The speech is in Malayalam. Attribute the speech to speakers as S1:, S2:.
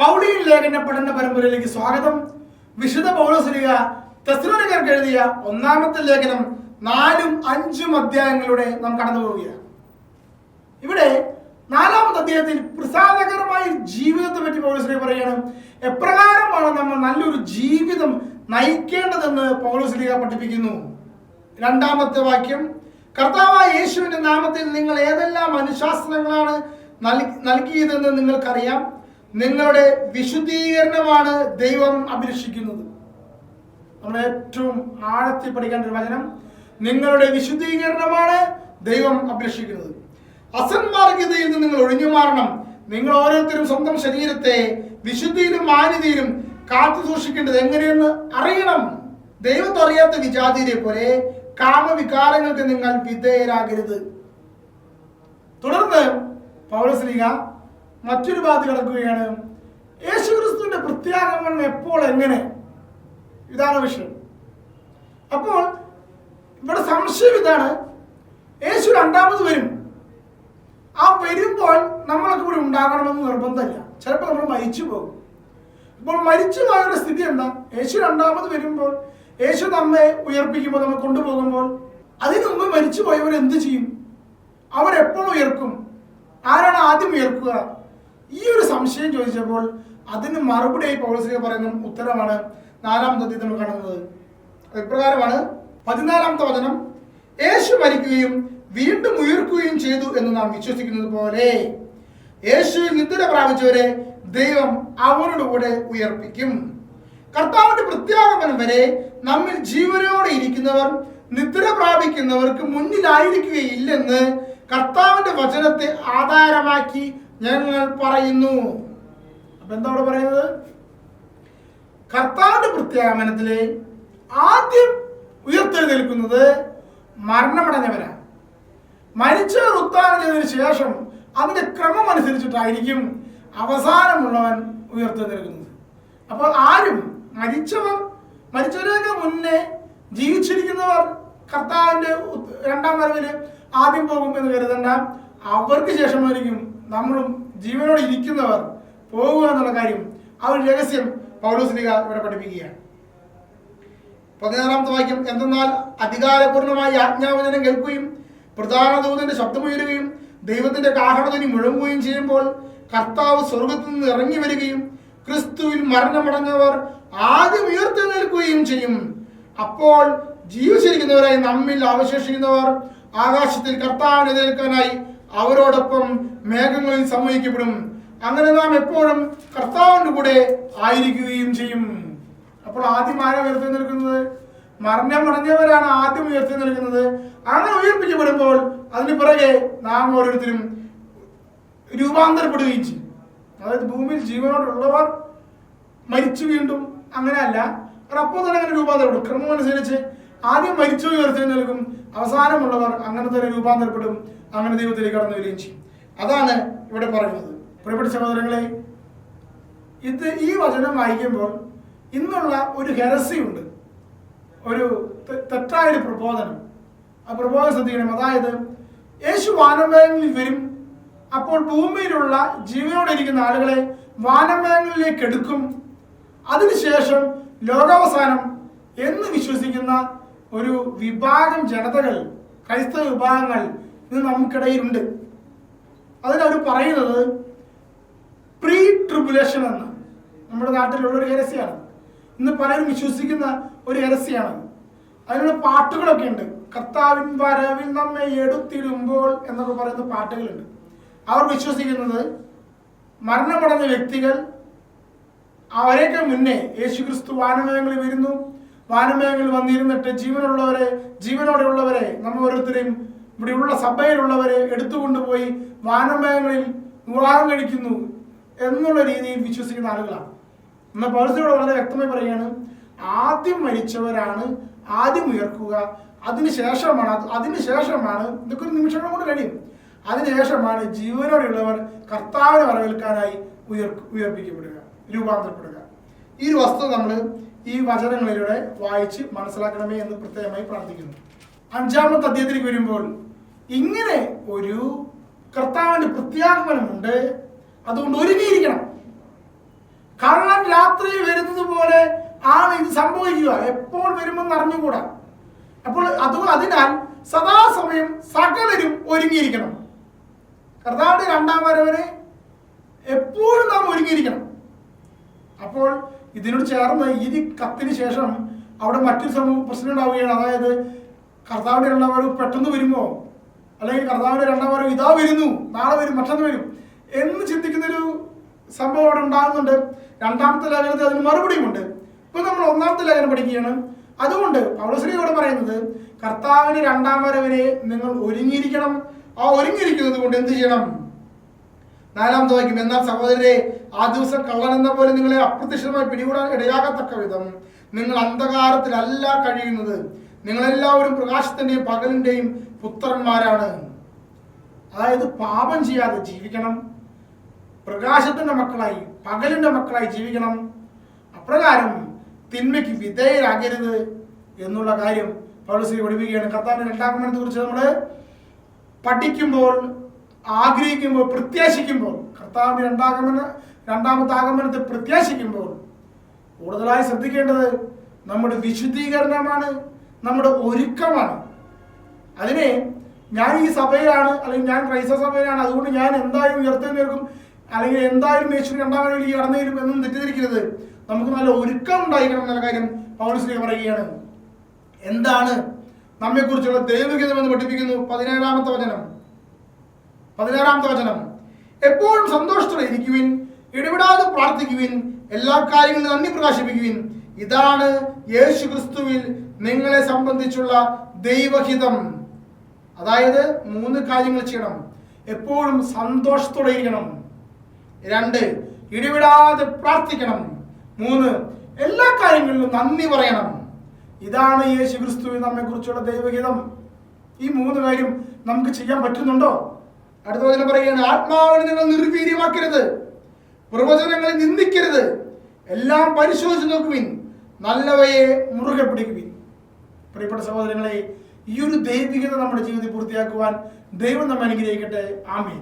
S1: പൗളിയൻ ലേഖന പഠന പരമ്പരയിലേക്ക് സ്വാഗതം. വിശുദ്ധ പൗലോസ്ലിക തെസ്ലോനിക്കർക്ക് എഴുതിയ ഒന്നാമത്തെ ലേഖനം നാലും അഞ്ചും അധ്യായങ്ങളിലൂടെ നാം കടന്നു പോവുകയാണ്. ഇവിടെ നാലാമത്തെ അധ്യായത്തിൽ പ്രസാദകരമായ ജീവിതത്തെ പറ്റി പൗലോസ്ലിക പറയുകയാണ്. എപ്രകാരമാണ് നമ്മൾ നല്ലൊരു ജീവിതം നയിക്കേണ്ടതെന്ന് പൗലോസ്ലിക പഠിപ്പിക്കുന്നു? രണ്ടാമത്തെ വാക്യം കർത്താവായ യേശുവിന്റെ നാമത്തിൽ നിങ്ങൾ ഏതെല്ലാം അനുശാസനങ്ങളാണ് നൽ- നൽകിയതെന്ന് നിങ്ങൾക്കറിയാം. നിങ്ങളുടെ വിശുദ്ധീകരണമാണ് ദൈവം അഭിലഷിക്കുന്നത്. നമ്മൾ ഏറ്റവും ആഴത്തിൽ പഠിക്കേണ്ട ഒരു വചനം നിങ്ങളുടെ വിശുദ്ധീകരണമാണ് ദൈവം അഭിലഷിക്കുന്നത്. അസന്മാർഗതയിൽ നിന്ന് നിങ്ങൾ ഒഴിഞ്ഞു മാറണം. നിങ്ങൾ ഓരോരുത്തരും സ്വന്തം ശരീരത്തെ വിശുദ്ധിയിലും മാന്യതയിലും കാത്തു സൂക്ഷിക്കേണ്ടത് എങ്ങനെയെന്ന് അറിയണം. ദൈവത്തെ അറിയാത്ത വിജാതിരെ പോലെ കാമവികാരങ്ങൾക്ക് നിങ്ങൾ വിധേയരാകരുത്. തുടർന്ന് പൗരസ്ലിക മറ്റൊരു ഭാഗത്ത് കിടക്കുകയാണ്. യേശുക്രിസ്തുവിന്റെ പ്രത്യാഗമനം എപ്പോൾ എങ്ങനെ? ഇതാണ് വിഷയം. അപ്പോൾ ഇവിടെ സംശയം ഇതാണ്. യേശു രണ്ടാമത് വരും. ആ വരുമ്പോൾ നമ്മളൊക്കെ ഇവിടെ ഉണ്ടാകണമെന്ന് നിർബന്ധമില്ല. ചിലപ്പോൾ നമ്മൾ മരിച്ചു പോകും. ഇപ്പോൾ മരിച്ചു പോയവരുടെ സ്ഥിതി എന്താ? യേശു രണ്ടാമത് വരുമ്പോൾ യേശു നമ്മെ ഉയർപ്പിക്കുമ്പോൾ നമ്മെ കൊണ്ടുപോകുമ്പോൾ അതിനു മുമ്പ് മരിച്ചു പോയവർ എന്ത് ചെയ്യും? അവരെപ്പോൾ ഉയർക്കും? ആരാണ് ആദ്യം ഉയർക്കുക? ഈ ഒരു സംശയം ചോദിച്ചപ്പോൾ അതിന് മറുപടി ആയി പൗരസ്ലിക പറയുന്ന ഉത്തരമാണ് നാലാമത്തെ അധ്യായത്തിൽ നമ്മൾ കാണുന്നത്. ഇപ്രകാരമാണ് പതിനാലാമത്തെ വചനം യേശു മരിക്കുകയും വീണ്ടും ഉയർക്കുകയും ചെയ്തു എന്ന് നാം വിശ്വസിക്കുന്നത് പോലെ യേശുവിൽ നിദ്ര പ്രാപിച്ചവരെ ദൈവം അവരുടെ കൂടെ ഉയർപ്പിക്കും. കർത്താവിന്റെ പ്രത്യാഗമനം വരെ നമ്മിൽ ജീവനോടെ ഇരിക്കുന്നവർ നിദ്ര പ്രാപിക്കുന്നവർക്ക് മുന്നിലായിരിക്കുകയില്ലെന്ന് കർത്താവിന്റെ വചനത്തെ ആധാരമാക്കി ഞങ്ങൾ പറയുന്നു. അപ്പൊ എന്താ അവിടെ പറയുന്നത്? കർത്താവിന്റെ പ്രത്യാഗമനത്തിൽ ആദ്യം ഉയർത്തെഴുന്നേൽക്കുന്നത് മരണമടഞ്ഞവരാണ്. മരിച്ചവർ ചെയ്തതിനു ശേഷം അതിന്റെ ക്രമം അനുസരിച്ചിട്ടായിരിക്കും അവസാനമുള്ളവൻ ഉയർത്തെഴുന്നേൽക്കുന്നത്. അപ്പോൾ ആരും മരിച്ചവർ മരിച്ചവരൊക്കെ മുന്നേ ജീവിച്ചിരിക്കുന്നവർ കർത്താവിന്റെ രണ്ടാം വരവിൽ ആദ്യം പോകും എന്ന് കരുതണ്ട. അവർക്ക് ശേഷമായിരിക്കും നമ്മളും ജീവനോട് ഇരിക്കുന്നവർ പോകുക എന്നുള്ള കാര്യം ആ ഒരു രഹസ്യം പൗലോസ്ലിക ഇവിടെ പഠിപ്പിക്കുകയാണ്. പതിനാറാമത്തെ വാക്യം എന്തെന്നാൽ അധികാരപൂർണമായി ആജ്ഞാവചനം കേൾക്കുകയും പ്രധാന ദൂതന്റെ ശബ്ദമുയരുകയും ദൈവത്തിന്റെ കാഹളധ്വനി മുഴങ്ങുകയും ചെയ്യുമ്പോൾ കർത്താവ് സ്വർഗത്തിൽ നിന്ന് ഇറങ്ങി വരികയും ക്രിസ്തുവിൽ മരണമടഞ്ഞവർ ആദ്യം ഉയർത്തെഴുന്നേൽക്കുകയും ചെയ്യും. അപ്പോൾ ജീവിച്ചിരിക്കുന്നവരായി നമ്മിൽ അവശേഷിക്കുന്നവർ ആകാശത്തിൽ കർത്താവിനെ എതിർക്കാനായി അവരോടൊപ്പം മേഘങ്ങളിൽ സമ്മതിക്കപ്പെടും അങ്ങനെ നാം എപ്പോഴും കർത്താവിന്റെ കൂടെ ആയിരിക്കുകയും ചെയ്യും. അപ്പോൾ ആദ്യം ആരാ ഉയർത്തി നിൽക്കുന്നത്? മരണം മറിഞ്ഞവരാണ് ആദ്യം ഉയർത്തി നിൽക്കുന്നത്. അങ്ങനെ ഉയർപ്പിക്കപ്പെടുമ്പോൾ അതിന് പിറകെ നാം ഓരോരുത്തരും രൂപാന്തരപ്പെടുകയും ചെയ്യും. അതായത് ഭൂമിയിൽ ജീവനോടുള്ളവർ മരിച്ചു വീണ്ടും അങ്ങനെയല്ല. അപ്പോൾ തന്നെ അങ്ങനെ രൂപാന്തരപ്പെടും. ക്രമം അനുസരിച്ച് ആദ്യം മരിച്ചു ഉയർത്തി നിൽക്കും. അവസാനമുള്ളവർ അങ്ങനത്തെ ഒരു രൂപാന്തരപ്പെടും അങ്ങനെ ദൈവത്തിലേക്ക് കടന്നു വരികയും ചെയ്യും. അതാണ് ഇവിടെ പറയുന്നത്. പ്രിയപ്പെട്ട സഹോദരങ്ങളെ ഇത് ഈ വചനം വായിക്കുമ്പോൾ ഇന്നുള്ള ഒരു ഹെരസിയുണ്ട്. ഒരു തെറ്റായൊരു പ്രബോധനം. ആ പ്രബോധനം ശ്രദ്ധിക്കണം. അതായത് യേശു വാനമേഘങ്ങളിൽ വരും അപ്പോൾ ഭൂമിയിലുള്ള ജീവനോടെ ഇരിക്കുന്ന ആളുകളെ വാനമേഘങ്ങളിലേക്ക് എടുക്കും. അതിനുശേഷം ലോകാവസാനം എന്ന് വിശ്വസിക്കുന്ന ഒരു വിഭാഗം ജനതകൾ ക്രൈസ്തവ വിഭാഗങ്ങൾ ഇന്ന് നമുക്കിടയിലുണ്ട്. അതിനവർ പറയുന്നത് പ്രീ ട്രിബുലേഷൻ എന്ന് നമ്മുടെ നാട്ടിലുള്ള ഒരു ഹെരസിയാണ്. ഇന്ന് പലരും വിശ്വസിക്കുന്ന ഒരു ഹെരസിയാണ്. അതിനുള്ള പാട്ടുകളൊക്കെ ഉണ്ട്. കർത്താവിൻ വരവിൽ നമ്മെ എടുത്തിടുമ്പോൾ എന്നൊക്കെ പറയുന്ന പാട്ടുകളുണ്ട്. അവർ വിശ്വസിക്കുന്നത് മരണമടഞ്ഞ വ്യക്തികൾ അവരെയൊക്കെ മുന്നേ യേശുക്രിസ്തു വാനമയങ്ങളിൽ വരുന്നു. വാനമേഘങ്ങളിൽ വന്നിരുന്നിട്ട് ജീവനുള്ളവരെ ജീവനോടെ ജീവനോടെയുള്ളവരെ നമ്മൾ ഓരോരുത്തരെയും ഇവിടെയുള്ള സഭയിലുള്ളവരെ എടുത്തുകൊണ്ടുപോയി വാനമേഖലയിൽ വിവാഹം കഴിക്കുന്നു എന്നുള്ള രീതിയിൽ വിശ്വസിക്കുന്ന ആളുകളാണ്. എന്നാൽ പൗരസിനോട് വളരെ വ്യക്തമായി പറയുകയാണ് ആദ്യം മരിച്ചവരാണ് ആദ്യം ഉയർക്കുക. അതിനുശേഷമാണ് അതിനുശേഷമാണ് ഇതൊക്കെ ഒരു നിമിഷം കൊണ്ട് കഴിയും. അതിനുശേഷമാണ് ജീവനോടെയുള്ളവർ കർത്താവിനെ വരവേൽക്കാനായി ഉയർ ഉയർപ്പിക്കപ്പെടുക രൂപാന്തരപ്പെടുക. ഈ ഒരു വസ്തുത നമ്മൾ ഈ വചനങ്ങളിലൂടെ വായിച്ച് മനസ്സിലാക്കണമേ എന്ന് പ്രത്യേകമായി പ്രാർത്ഥിക്കുന്നു. അഞ്ചാമത്തെ അദ്ദേഹത്തിലേക്ക് വരുമ്പോൾ ഇങ്ങനെ ഒരു കർത്താവിന്റെ പ്രത്യാഗമനമുണ്ട്. അതുകൊണ്ട് ഒരുങ്ങിയിരിക്കണം. കാരണം രാത്രി വരുന്നത് പോലെ ആണ് ഇത് സംഭവിക്കുക. എപ്പോൾ വരുമെന്ന് അറിഞ്ഞുകൂടാ. അപ്പോൾ അത് അതിനാൽ സദാസമയം സകലരും ഒരുങ്ങിയിരിക്കണം. കർത്താവിന്റെ രണ്ടാം വരവനെ എപ്പോഴും നാം ഒരുങ്ങിയിരിക്കണം. അപ്പോൾ ഇതിനോട് ചേർന്ന് ഇനി കത്തിന് ശേഷം അവിടെ മറ്റൊരു സംഭവം പ്രശ്നം ഉണ്ടാവുകയാണ് അതായത് കർത്താവിന്റെ രണ്ടാം വരവ് പെട്ടെന്ന് വരുമോ അല്ലെങ്കിൽ കർത്താവിന്റെ രണ്ടാം വരവ് ഇതാ വരുന്നു നാളെ വരും മറ്റന്ന് വരും എന്ന് ചിന്തിക്കുന്നൊരു സംഭവം അവിടെ ഉണ്ടാകുന്നുണ്ട്. രണ്ടാമത്തെ ലേഖനത്തിൽ അതിന് മറുപടിയുമുണ്ട് ഇപ്പൊ നമ്മൾ ഒന്നാമത്തെ ലേഖനം പഠിക്കുകയാണ്. അതുകൊണ്ട് പൗളശ്രീ ഇവിടെ പറയുന്നത് കർത്താവിന് രണ്ടാം വരവിനെ നിങ്ങൾ ഒരുങ്ങിയിരിക്കണം. ആ ഒരുങ്ങിയിരിക്കുന്നത് കൊണ്ട് എന്ത് ചെയ്യണം? നാലാമത്തെ വാക്യം എന്നാൽ സഹോദരരെ ആ ദിവസം കള്ളനെന്ന പോലെ നിങ്ങളെ അപ്രത്യക്ഷമായി പിടികൂടാൻ ഇടയാകത്തക്ക വിധം നിങ്ങൾ അന്ധകാരത്തിലല്ല കഴിയുന്നത്. നിങ്ങളെല്ലാവരും പ്രകാശത്തിന്റെയും പകലിന്റെയും പുത്രന്മാരാണ്. അതായത് പാപം ചെയ്യാതെ ജീവിക്കണം. പ്രകാശത്തിന്റെ മക്കളായി പകലിന്റെ മക്കളായി ജീവിക്കണം. അപ്രകാരം തിന്മയ്ക്ക് വിധേയരാകരുത് എന്നുള്ള കാര്യം പൗലശ്രീ പഠിപ്പിക്കുകയാണ്. കർത്താവിന്റെ രണ്ടാം കുറിച്ച് നമ്മൾ പഠിക്കുമ്പോൾ ആഗ്രഹിക്കുമ്പോൾ പ്രത്യാശിക്കുമ്പോൾ കർത്താവിന്റെ രണ്ടാഗമന രണ്ടാമത്തെ ആഗമനത്തെ പ്രത്യാശിക്കുമ്പോൾ കൂടുതലായി ശ്രദ്ധിക്കേണ്ടത് നമ്മുടെ വിശുദ്ധീകരണമാണ് നമ്മുടെ ഒരുക്കമാണ്. അതിനെ ഞാൻ ഈ സഭയിലാണ് അല്ലെങ്കിൽ ഞാൻ ക്രൈസ്തവ സഭയിലാണ് അതുകൊണ്ട് ഞാൻ എന്തായാലും ഉയർത്തെഴുന്നേൽക്കും അല്ലെങ്കിൽ എന്തായാലും യേശു രണ്ടാം ഈ കടന്നു വരും എന്നും തെറ്റിദ്ധരിക്കരുത്. നമുക്ക് നല്ല ഒരുക്കം ഉണ്ടായിരിക്കണം എന്നുള്ള കാര്യം പൗരശ്രീ പറയുകയാണ്. എന്താണ് നമ്മെക്കുറിച്ചുള്ള ദൈവഗീതം എന്ന് പഠിപ്പിക്കുന്നു പതിനേഴാമത്തെ വചനം. പതിനാറാമത്തെ വചനം. എപ്പോഴും സന്തോഷത്തോടെ ഇരിക്കുവിൻ ഇടപെടാതെ പ്രാർത്ഥിക്കുവിൻ എല്ലാ കാര്യങ്ങളും നന്ദി പ്രകാശിപ്പിക്കുവിൻ. ഇതാണ് യേശു ക്രിസ്തുവിൽ നിങ്ങളെ സംബന്ധിച്ചുള്ള ദൈവഹിതം. അതായത് മൂന്ന് കാര്യങ്ങൾ ചെയ്യണം. എപ്പോഴും സന്തോഷത്തോടെ ഇരിക്കണം. രണ്ട് ഇടവിടാതെ പ്രാർത്ഥിക്കണം. മൂന്ന് എല്ലാ കാര്യങ്ങളിലും നന്ദി പറയണം. ഇതാണ് യേശു ക്രിസ്തുവിൽ നമ്മെ കുറിച്ചുള്ള ദൈവഹിതം. ഈ മൂന്ന് കാര്യം നമുക്ക് ചെയ്യാൻ പറ്റുന്നുണ്ടോ? അടുത്ത വചനം പറയുകയാണ് ആത്മാവിനെ നിങ്ങൾ നിർവീര്യമാക്കരുത് പ്രവചനങ്ങളെ നിന്ദിക്കരുത് എല്ലാം പരിശോധിച്ച് നോക്കുവിൻ നല്ലവയെ മുറുകെ പിടിക്കുവിൻ. പ്രിയപ്പെട്ട സഹോദരങ്ങളെ ഈ ഒരു ദൈവികത നമ്മുടെ ജീവിതത്തിൽ പൂർത്തിയാക്കുവാൻ ദൈവം നമ്മെ അനുഗ്രഹിക്കട്ടെ. ആമീൻ.